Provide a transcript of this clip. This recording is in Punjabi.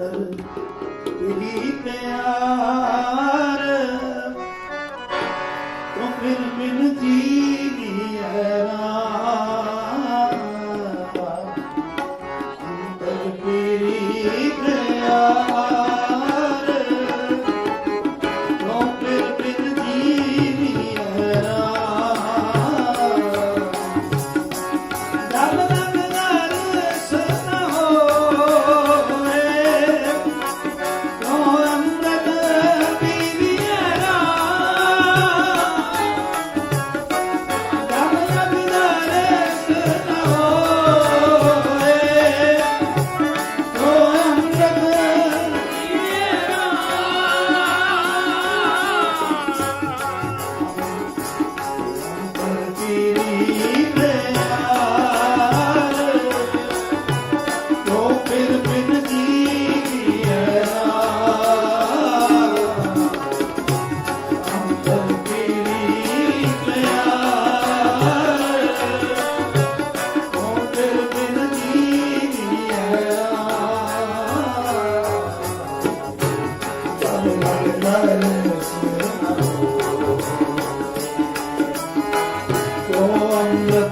ਅੰਤਰ ਤੇਰੀ ਪਿਆਰ। ਤੂੰ ਫਿਰ ਬਿਨ ਜੀਵੀ ਤੋ